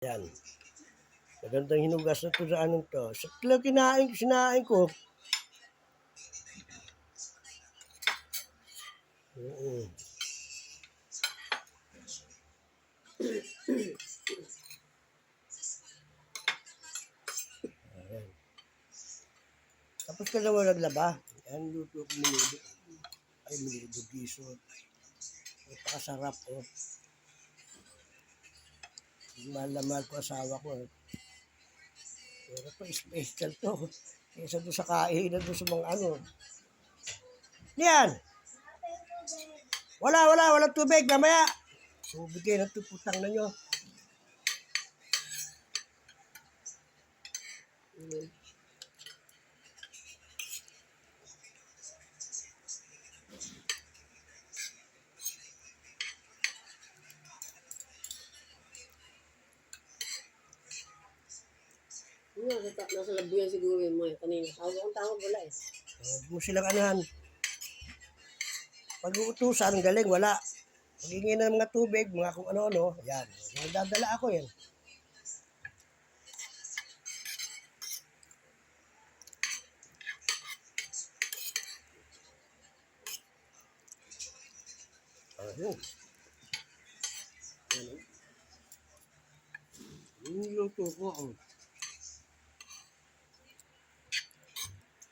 Yan. Magandang hinugas na to sa anong to. Sa kila kinain, sinain ko. Oo. Ayan. Tapos ka naman naglaba. Yan, luto ko minudo. Ay, minudo giso. Napakasarap oh. Mahal na mahal ko asawa ko. Pero to, special to. Kesa doon sa kainan doon sa mga ano. Yan! Wala, wala, wala tubig. Mamaya. Tubig kayo ng tuputang na nyo. Ano, nasa, nasa labuyan siguro yun mo eh, kanina. Tawag akong tawag, wala eh. Huwag mo silang anuhan. Pag uutusan, galing, wala. Paghingi ng mga tubig, mga kung ano-ano, yan. Nagdadala ako yan. Ayun. Yan. oh. Yung luto ko, oh.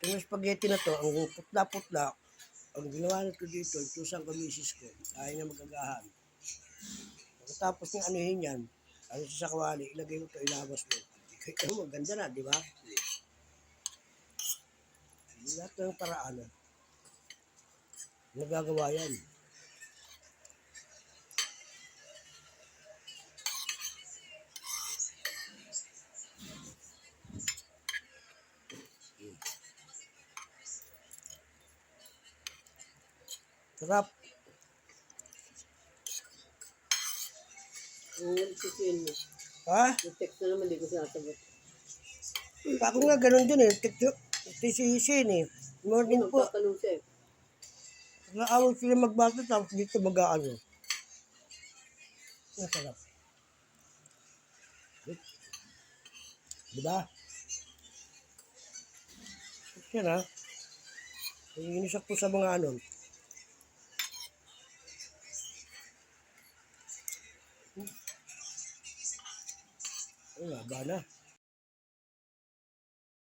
Yung spaghetti na to, ang putla-putla, ang ginawa nito dito, itusang ko misis ko, ayaw niya magagahan. Pagkatapos ng anuhin yan, ano sa kawali, ilagay mo to, ilabas mo. Kaya mo, ganda na, di ba? Lahat ng paraan. Nagagawa yan. Sarap. Ha? Text na naman, di ko sinasagot. Ako nga ganun din eh. Tisisin eh. Morning po. Magtatanong siya eh. Naawag sila magbasa tapos dito mag-aano. Ang sarap. Diba? Yan ha. Inisak po sa mga ano. Ay, haba na.